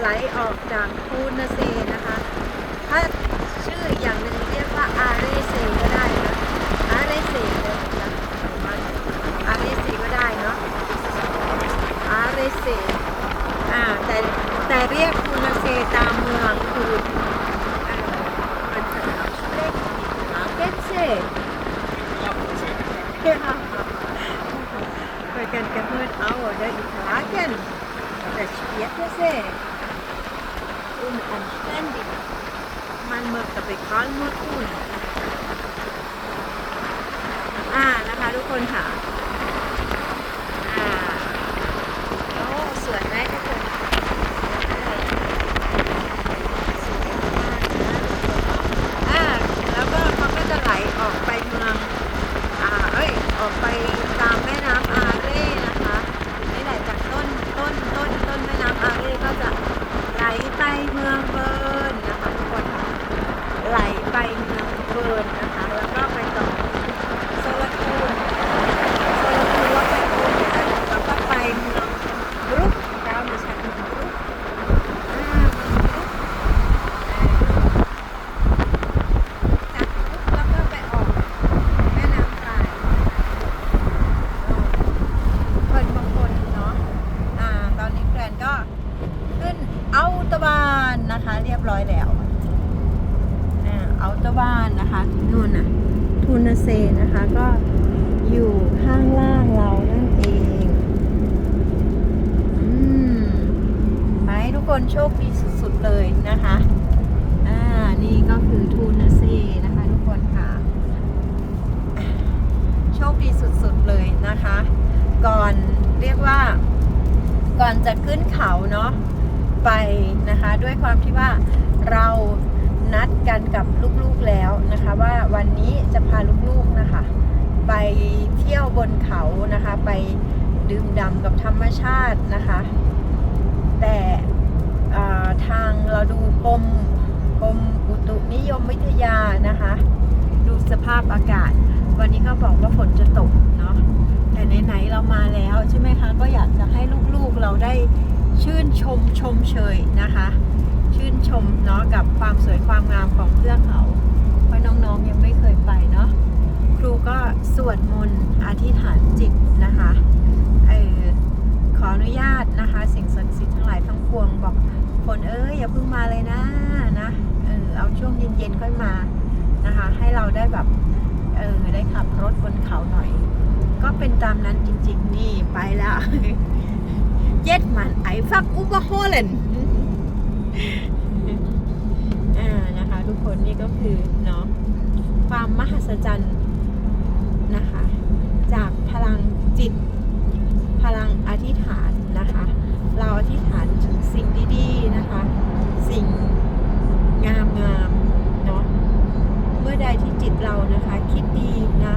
ไหลออกจากคูนาเซนะคะ ถ้าชื่ออย่างหนึ่งเรียกว่าอาเรเซก็ได้นะอาเรเซเลยนะอาเรเซก็ได้เนาะอาเรเซอ่าแต่แต่เรียกคูนาเซตามเมืองคืออ่ามันจะเรียกอาเกเซ We kunnen het houden, die vragen. Dat spielt ze. Unanständig. จะไปค้อนนวดคู่อ่านะคะ ทุกคนค่ะ อ่า โอ้สวยไหมทุกคนสวยมากนะอ่า แล้วก็เขาก็จะไหลออกไปเมือง อ่า เอ้ย ออกไปตามแม่น้ำอาเร่นะคะนี่แหละจากต้นต้นต้นต้นแม่น้ำอาเร่ก็จะไหลไปเมืองเบิร์นนะคะทุกคนค่ะไหลไปเมืองเบิร์นนะคะ แล้วก็ไปต่อโซลาคูนโซลาคูนแล้วไปคูนแล้วก็ไปเมืองบรุกดาวไม่ใช่เมืองบรุกอ่าเมืองบรุกจากบรุกแล้วก็ไปออก แม่น้ำตายเพิ่นบางคนเนาะ อ่า ตอนนี้แกรนก็ขึ้นเอาตบานนะคะ เรียบร้อยแล้ว อ่า เอาตบานนะคะนู่นน่ะ ทู นาเซนะคะ ก็อยู่ข้างล่างเรานั่นเองอืมไปทุกคนโชคดีสุดๆเลยนะคะอ่านี่ก็คือทูนาเซนะคะทุกคนค่ะ โชคดีสุดๆเลยนะคะ ก่อนเรียกว่าก่อนจะขึ้นเขาเนาะไปนะคะ ด้วยความที่ว่าเรา นัดกันกับลูกๆแล้วนะคะ ว่าวันนี้จะพาลูกๆนะคะ ไปเที่ยวบนเขานะคะ ไปดื่มด่ำกับธรรมชาตินะคะ แต่ทางเราดูกรมกรมอุตุนิยมวิทยานะคะ ดูสภาพอากาศ วันนี้เขาบอกว่าฝนจะตกเนาะแต่ไหนๆเรามาแล้วใช่ไหมคะ ก็อยากจะให้ลูกๆเราได้ชื่นชมชมเชยนะคะ ชื่นชมเนาะกับความสวยความงามของเทือกเขาเพราะน้องๆยังไม่เคยไปเนาะครูก็สวดมนต์อธิษฐานจิตนะคะเออขออนุญาตนะคะ สิ่งศักดิ์สิทธิ์ทั้งหลายทั้งปวงบอกฝนเอ้ยอย่าเพิ่งมาเลยนะนะเออเอาช่วงเย็นๆค่อยมานะคะ ให้เราได้แบบเออได้ขับรถบนเขาหน่อย ก็เป็นตามนั้นจริง ๆ นี่ไปแล้วเย็ดมันไอฟักอุบะโฮเลน อ่านะคะ ทุกคนนี่ก็คือเนาะความมหัศจรรย์นะคะ จากพลังจิต พลังอธิษฐานนะคะ เราอธิษฐานถึงสิ่งดีๆนะคะ สิ่งงามๆเนาะเมื่อใดที่จิตเรานะคะ คิดดีนะ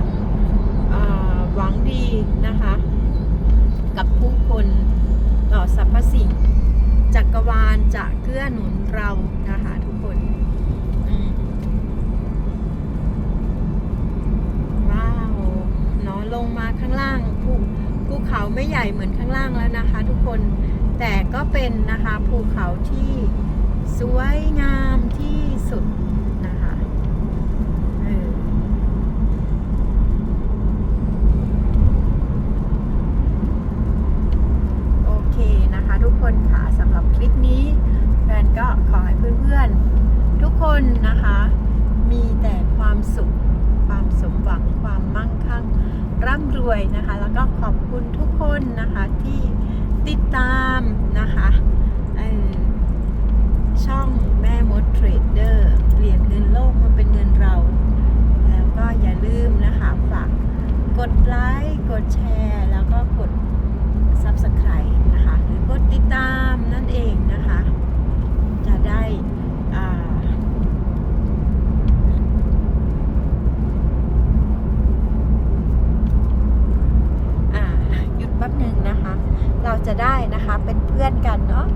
หวังดีนะคะ กับผู้คนต่อสรรพสิ่ง จักรวาลจะเกื้อหนุนเรานะคะทุกคนว้าวเนาะลงมาข้างล่างภูภูเขาไม่ใหญ่เหมือนข้างล่างแล้วนะคะ ทุกคนแต่ก็เป็นนะคะภูเขาที่สวยงามที่สุดนะคะ เออโอเคนะคะทุกคนค่ะสำหรับคลิปนี้แฟนก็ขอให้เพื่อนๆ ทุกคนนะคะ มีแต่ความสุข ความสมหวังความมั่งคั่ง ร่ำรวยนะคะ แล้วก็ขอบคุณทุกคนนะคะที่ติดตามนะคะช่องแม่มดเทรดเดอร์เปลี่ยนเงินโลกมาเป็นเงินเรา แล้วก็อย่าลืมนะคะฝากกดไลค์กดแชร์ แล้วก็กด Subscribe นะคะ หรือกดติดตามนั่นเองนะคะ จะได้อ่าอ่าหยุดแป๊บหนึ่งนะคะ เรา จะได้นะคะเป็นเพื่อนกันเนาะ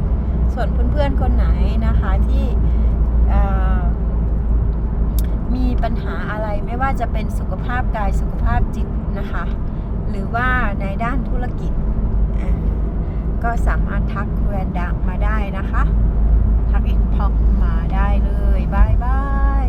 ส่วนเพื่อนๆคนไหนนะคะที่มีปัญหาอะไรไม่ว่าจะเป็นสุขภาพกายสุขภาพจิตนะคะ หรือว่าในด้านธุรกิจ ก็สามารถทักคุณแวนดามาได้นะคะ ทักอินพ็อกมาได้เลยบายบาย